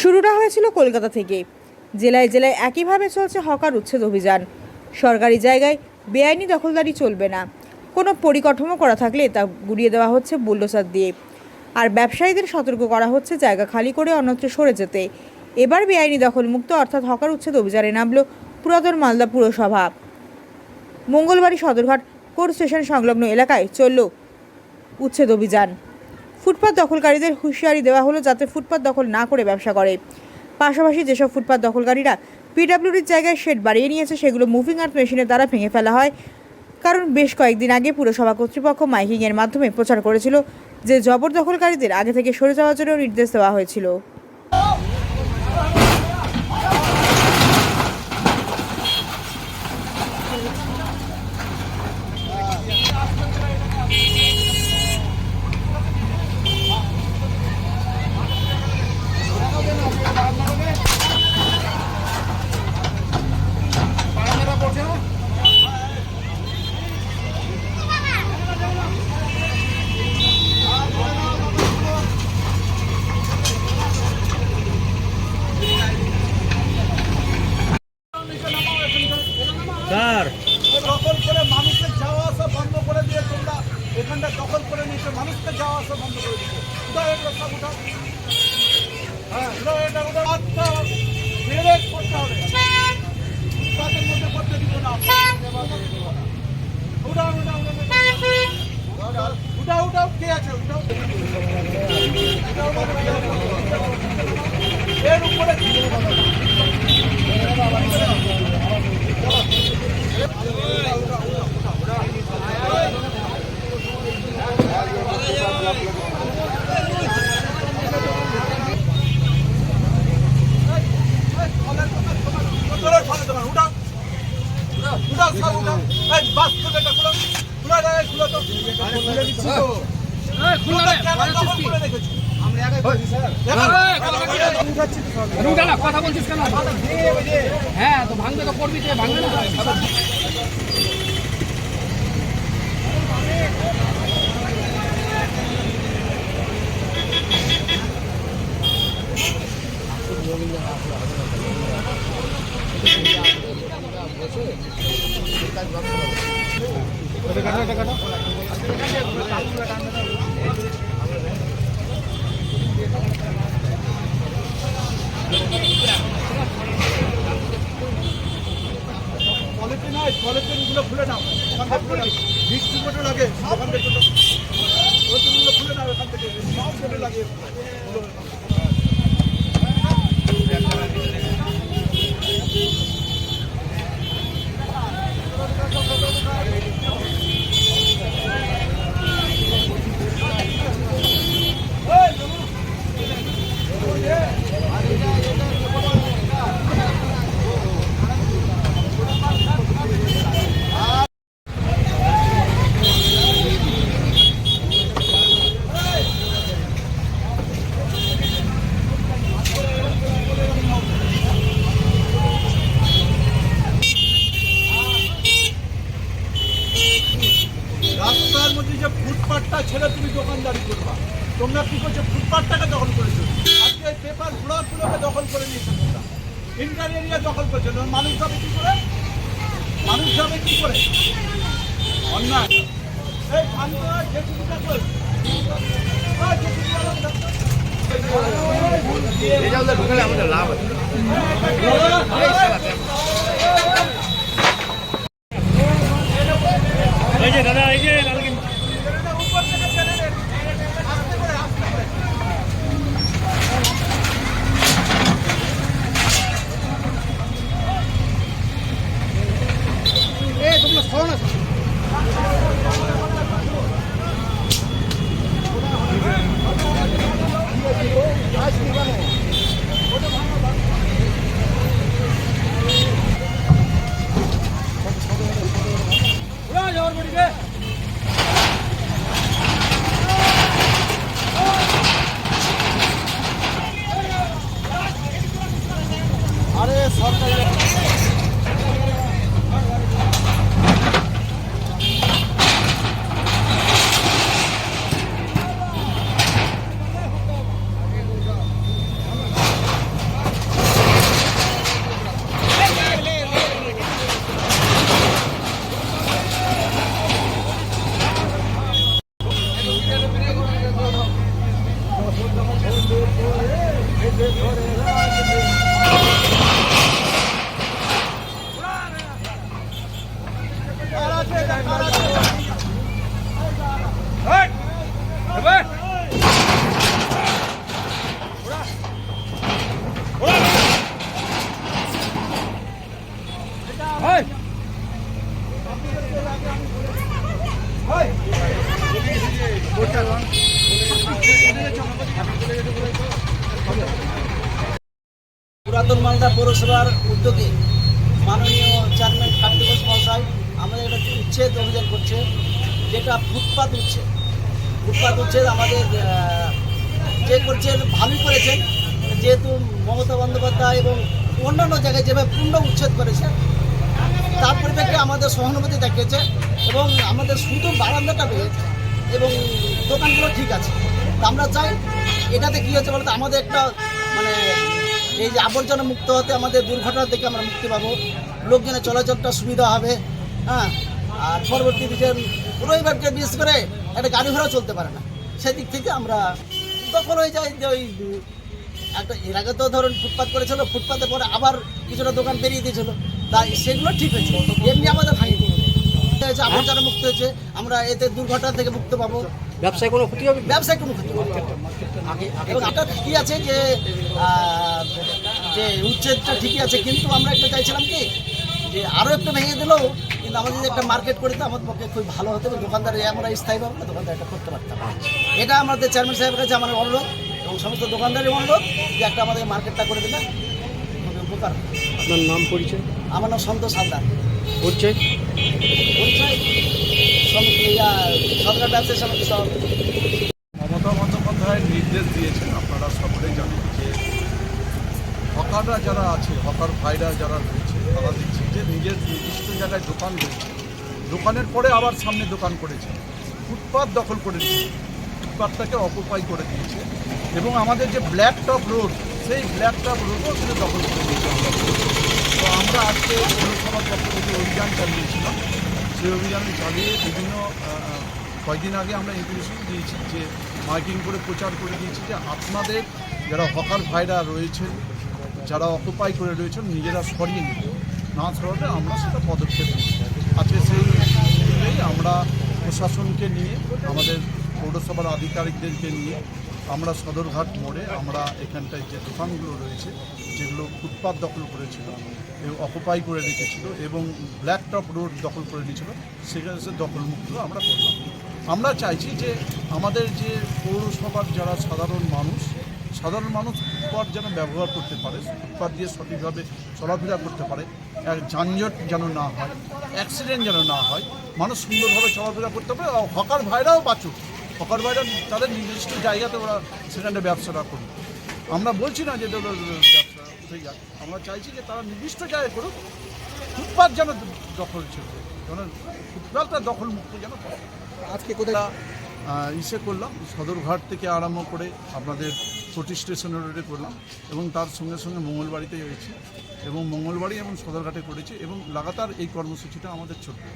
শুরুটা হয়েছিল কলকাতা থেকে জেলায় জেলায় একইভাবে চলছে হকার উচ্ছেদ অভিযান। সরকারি জায়গায় বেআইনি দখলদারি চলবে না। কোনো পরিকাঠামো করা থাকলে তা গুড়িয়ে দেওয়া হচ্ছে বুল্ডোসার দিয়ে। আর ব্যবসায়ীদের সতর্ক করা হচ্ছে জায়গা খালি করে অন্যত্র সরে যেতে। এবার বেআইনি দখলমুক্ত অর্থাৎ হকার উচ্ছেদ অভিযানে নামল পুরাতন মালদা পুরসভা। মঙ্গলবারই সদরঘাট কোর্ট স্টেশন সংলগ্ন এলাকায় চলল উচ্ছেদ অভিযান। ফুটপাত দখলকারীদের হুঁশিয়ারি দেওয়া হলো যাতে ফুটপাত দখল না করে ব্যবসা করে। পাশাপাশি যেসব ফুটপাত দখলকারীরা পিডাব্লিউডির জায়গায় শেড বাড়িয়ে নিয়েছে, সেগুলো মুভিং আর্থ মেশিনের দ্বারা ভেঙে ফেলা হয়। কারণ বেশ কয়েকদিন আগে পুরসভা কর্তৃপক্ষ মাইকিংয়ের মাধ্যমে প্রচার করেছিল যে জবরদখলকারীদের আগে থেকে সরে যাওয়ার জন্য নির্দেশ দেওয়া হয়েছিল স্যার দখল করে মানুষের যাওয়া আসা বন্ধ করে দিয়ে তোমরা এখানটা দখল করে নিয়েছো, মানুষকে যাওয়া আসা বন্ধ করে দিচ্ছে হ্যাঁ করতে হবে। ফুটপাতের মধ্যে। এর উপরে তোরা ফলে তোমার উঠাও উঠাও সব উঠাও এই বাস খুলে এটা খুলো খুলে দাও এই খুলে তো খুলে দিচ্ছি তো খুলে কেন করে রেখেছো না কথা বলছিস কেন? হ্যাঁ তো ভাঙবে তো করবি ভাঙবে না পলিথিন হয়। পলিথিন গুলো খুলে নাও। ওখান থেকে খুলে নাও। ডিস্ট্রিবিউটর লাগে ওখান থেকে পলিথিন খুলে নাও। ওখান থেকে সব খুলে লাগে রাস্তার মধ্যে যে ফুটপাথটা ছেড়ে তুমি দোকানদারি করবা। তোমরা কি করছ? ফুটপাথটাকে দখল করেছ। আজকে পেপার ব্লকগুলোকে দখল করে নিয়েছো তোমরা। ইন্টার এরিয়া দখল করেছ। মানুষ যাবে কি করে? মানুষ যাবে কি করে? অন্যায়। দাদা, এই যে দাদা। vámonos. Come on. উচ্ছেদ অভিযান করছে, যেটা ফুটপাত উচ্ছেদ। ফুটপাত উচ্ছেদ আমাদের যে করছেন, ভালোই করেছেন। যেহেতু মমতা বন্দ্যোপাধ্যায় এবং অন্যান্য জায়গায় যেভাবে পূর্ণ উচ্ছেদ করেছে, তার পরিপ্রেক্ষে আমাদের সহানুভূতি দেখিয়েছে এবং আমাদের শুধু বারান্দাটা পেয়েছে এবং দোকানগুলো ঠিক আছে। আমরা চাই, এটাতে কী হচ্ছে বলতে, আমাদের একটা মানে এই যে আবর্জনা মুক্ত হতে, আমাদের দুর্ঘটনা থেকে আমরা মুক্তি পাবো। লোকজনের চলাচলটা সুবিধা হবে হ্যাঁ? আর পরবর্তীতে যে রবিবারকে বিশেষ করে একটা গাড়ি ঘোড়াও চলতে পারে না। সেদিক থেকে আমরা তখন হয়ে যায় যে ওই একটা এর আগে তো ধরুন ফুটপাত করেছিল ফুটপাতে পরে আবার কিছুটা দোকান বেরিয়ে দিয়েছিল। তাই সেগুলো ঠিক হয়েছে। এমনি আমাদের ভাঙিনি হয়েছে আবর্জনা মুক্ত হয়েছে। আমরা এতে দুর্ঘটনা থেকে মুক্ত পাবো। ব্যবসায় কোনো ক্ষতি হবে ব্যবসায় কোনো ক্ষতি হবে। এবং এটা ঠিকই আছে যে যে উচ্ছেদটা ঠিকই আছে কিন্তু আমরা একটা চাইছিলাম কি যে আরও একটু ভেঙে দিলেও কিন্তু আমাদের যদি একটা মার্কেট করে দিতে আমাদের পক্ষে খুব ভালো হতো দোকানদার আমরা স্থায়ীভাবে না দোকানদার এটা করতে পারতাম। এটা আমাদের চেয়ারম্যান সাহেবের কাছে আমার অনুরোধ এবং সমস্ত দোকানদারের অনুরোধ যে একটা আমাদের মার্কেটটা করে দিলে খুবই উপকার আপনার নাম পরিচয়? আমার নাম সন্তোষ হালদার পরিচয়? পরিচয়? সমিতি সরকার ব্যবসায়ী সমিতি সভাপতি মমতা বন্দ্যোপাধ্যায় নির্দেশ দিয়েছেন আপনারা সকলেই জানেন যে হকাররা যারা আছে, হকার ভাইরা যারা রয়েছে, তারা দেখছে যে নিজের নির্দিষ্ট জায়গায় দোকান রয়েছে। দোকানের পরে আবার সামনে দোকান করেছে। ফুটপাত দখল করে দিয়েছে ফুটপাতটাকে অকুপাই করে দিয়েছে। এবং আমাদের যে ব্ল্যাক টপ রোড সেই ব্ল্যাক টপ রোডও কিন্তু দখল করে দিয়েছে তো আমরা আজকে পৌরসভার পক্ষ থেকে অভিযান চালিয়েছিলাম। সেই অভিযান চালিয়ে বিভিন্ন কয়েকদিন আগে আমরা ইনফরমেশন দিয়েছি যে মাইকিং করে প্রচার করে দিয়েছি যে আপনাদের যারা হকার ভাইরা রয়েছেন যারা অকুপাই করে রয়েছেন নিজেরা সরিয়ে নিন না সরাতে আমরা সেটা পদক্ষেপ নিই। আজকে সেই অনুযায়ী আমরা প্রশাসনকে নিয়ে, আমাদের পৌরসভার আধিকারিকদেরকে নিয়ে আমরা সদরঘাট মোড়ে আমরা এখানটায় যে দোকানগুলো রয়েছে, যেগুলো ফুটপাত দখল করেছিল এবং অকুপাই করে রেখেছিল এবং ব্ল্যাক টপ রোড দখল করে নিয়েছিল, সেখানে দখলমুক্ত আমরা করলাম। আমরা চাইছি যে আমাদের যে পৌরসভার যারা সাধারণ মানুষ সাধারণ মানুষ ফুটপাত যেন ব্যবহার করতে পারে ফুটপাত দিয়ে সঠিকভাবে চলাফেরা করতে পারে এক যানজট যেন না হয় অ্যাক্সিডেন্ট যেন না হয় মানুষ সুন্দরভাবে চলাফেরা করতে পারে আর হকার ভাইরাও বাঁচুক। হকার ভাইরা তাদের নির্দিষ্ট জায়গাতে ওরা সেখানে ব্যবসাটা করুক। আমরা বলছি না যে ব্যবসা উঠে যাক আমরা চাইছি যে তারা নির্দিষ্ট জায়গায় করুক ফুটপাত যেন দখল ছিল যেন ফুটপাতটা দখল মুক্ত যেন। আজকে কোথায়? ইসে করলাম সদরঘাট থেকে আরম্ভ করে আপনাদের চটি স্টেশন রোডে করলাম এবং তার সঙ্গে সঙ্গে মঙ্গলবাড়িতে হয়েছে এবং মঙ্গলবাড়ি এবং সদরঘাটে করেছি এবং লাগাতার এই কর্মসূচিটা আমাদের চলবে।